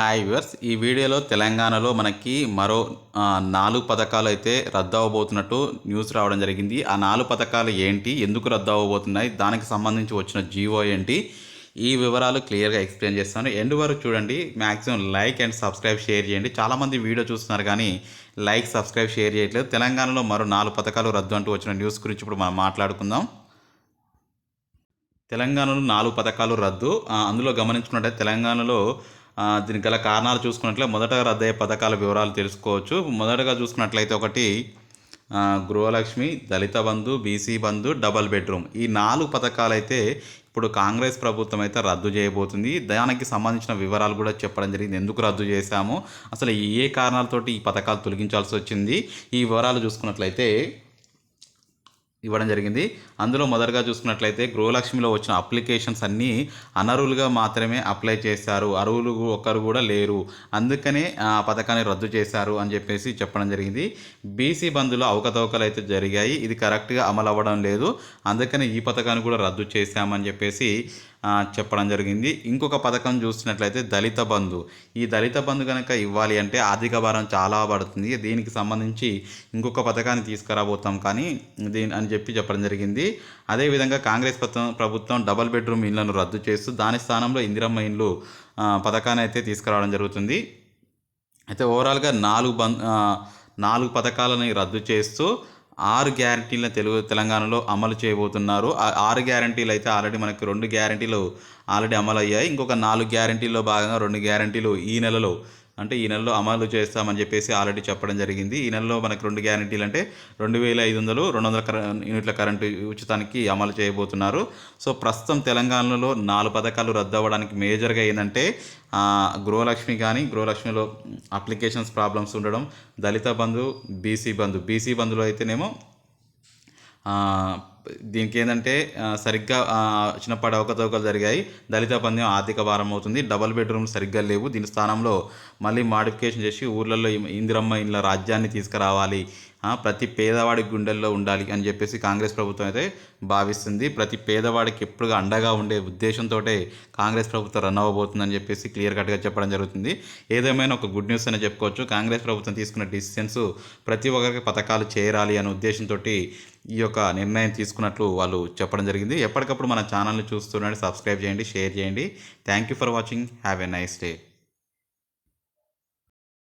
Hi viewers ఈ వీడియోలో తెలంగాణలో మనకి మరో నాలుగు పథకాలు అయితే రద్దు అవ్వబోతున్నట్టు న్యూస్ రావడం జరిగింది. ఆ నాలుగు పథకాలు ఏంటి ఎందుకు రద్దు అవ్వబోతున్నాయి దానికి సంబంధించి వచ్చిన జీవో ఏంటి ఈ వివరాలు క్లియర్గా ఎక్స్ప్లెయిన్ చేస్తాను. ఎండ్ వరకు చూడండి maximum like and subscribe share చేయండి. చాలామంది వీడియో చూస్తున్నారు కానీ లైక్ సబ్స్క్రైబ్ షేర్ చేయట్లేదు. తెలంగాణలో మరో నాలుగు పథకాలు రద్దు అంటూ వచ్చిన న్యూస్ గురించి ఇప్పుడు మనం మాట్లాడుకుందాం. తెలంగాణలో నాలుగు పథకాలు రద్దు. అందులో గమనించుకున్నట్టే తెలంగాణలో దీనికి గల కారణాలు చూసుకున్నట్లయితే మొదటగా రద్దయ్యే పథకాల వివరాలు తెలుసుకోవచ్చు. మొదటగా చూసుకున్నట్లయితే ఒకటి Gruhalakshmi Dalit Bandhu BC Bandhu double bedroom. ఈ నాలుగు పథకాలు అయితే ఇప్పుడు కాంగ్రెస్ ప్రభుత్వం అయితే రద్దు చేయబోతుంది. దానికి సంబంధించిన వివరాలు కూడా చెప్పడం జరిగింది. ఎందుకు రద్దు చేశాము? అసలు ఏ కారణాలతోటి ఈ పథకాలు తొలగించాల్సి వచ్చింది? ఈ వివరాలు చూసుకున్నట్లయితే ఇవ్వడం జరిగింది. అందులో మొదటగా చూసుకున్నట్లయితే గృహలక్ష్మిలో వచ్చిన అప్లికేషన్స్ అన్నీ అనర్హులుగా మాత్రమే అప్లై చేశారు. అర్హులు ఒక్కరు కూడా లేరు. అందుకనే ఆ పథకాన్ని రద్దు చేశారు అని చెప్పేసి చెప్పడం జరిగింది. బీసీ బంధులో అవకతవకలు అయితే జరిగాయి. ఇది కరెక్ట్గా అమలు అవ్వడం లేదు. అందుకని ఈ పథకాన్ని కూడా రద్దు చేశామని చెప్పేసి చెప్పడం జరిగింది. ఇంకొక పథకం చూసినట్లయితే దళిత బంధు. ఈ దళిత బంధు కనుక ఇవ్వాలి అంటే ఆర్థిక భారం చాలా పడుతుంది. దీనికి సంబంధించి ఇంకొక పథకాన్ని తీసుకురాబోతాం కానీ దీని అని చెప్పి చెప్పడం జరిగింది. అదేవిధంగా కాంగ్రెస్ ప్రభుత్వం ప్రభుత్వం డబల్ బెడ్రూమ్ ఇళ్ళను రద్దు చేస్తూ దాని స్థానంలో ఇందిరమ్మ ఇండ్లు పథకాన్ని అయితే తీసుకురావడం జరుగుతుంది. అయితే ఓవరాల్గా నాలుగు బంద్ నాలుగు పథకాలని రద్దు చేస్తూ ఆరు గ్యారంటీలను తెలుగు తెలంగాణలో అమలు చేయబోతున్నారు. ఆ ఆరు గ్యారంటీలు అయితే ఆల్రెడీ మనకి రెండు గ్యారంటీలు ఆల్రెడీ అమలు అయ్యాయి ఇంకొక నాలుగు గ్యారంటీల్లో భాగంగా రెండు గ్యారంటీలు ఈ నెలలో అంటే ఈ నెలలో అమలు చేస్తామని చెప్పేసి ఆల్రెడీ చెప్పడం జరిగింది. ఈ నెలలో మనకు రెండు గ్యారంటీలు అంటే రెండు వేల ఐదు వందలు రెండు వందల యూనిట్ల కరెంటు ఉచితానికి అమలు చేయబోతున్నారు. సో ప్రస్తుతం తెలంగాణలో నాలుగు పథకాలు రద్దు అవ్వడానికి మేజర్గా ఏంటంటే గృహలక్ష్మి కానీ గృహలక్ష్మిలో అప్లికేషన్స్ ప్రాబ్లమ్స్ ఉండడం దళిత బంధు బీసీ బంధు. బీసీ బంధులో అయితేనేమో దీనికి ఏంటంటే సరిగ్గా చిన్నప్పటి అవకతవకలు జరిగాయి. దళిత పందెం ఆర్థిక భారం అవుతుంది. డబల్ బెడ్రూమ్లు సరిగ్గా లేవు. దీని స్థానంలో మళ్ళీ మాడిఫికేషన్ చేసి ఊర్లలో ఇందిరమ్మ ఇళ్ళ రాజ్యాన్ని తీసుకురావాలి. ప్రతి పేదవాడి గుండెల్లో ఉండాలి అని చెప్పేసి కాంగ్రెస్ ప్రభుత్వం అయితే భావిస్తుంది. ప్రతి పేదవాడికి ఎప్పుడుగా అండగా ఉండే ఉద్దేశంతో కాంగ్రెస్ ప్రభుత్వం రన్ అవ్వబోతుందని చెప్పేసి క్లియర్ కట్గా చెప్పడం జరుగుతుంది. ఏదేమైనా ఒక గుడ్ న్యూస్ అని చెప్పుకోవచ్చు. కాంగ్రెస్ ప్రభుత్వం తీసుకున్న డిసిషన్స్ ప్రతి ఒక్కరికి పథకాలు చేరాలి అనే ఉద్దేశంతో ఈ యొక్క నిర్ణయం తీసుకున్నట్లు వాళ్ళు చెప్పడం జరిగింది. ఎప్పటికప్పుడు మన ఛానల్ని చూస్తుండండి సబ్స్క్రైబ్ చేయండి షేర్ చేయండి. Thank you for watching. Have a nice day.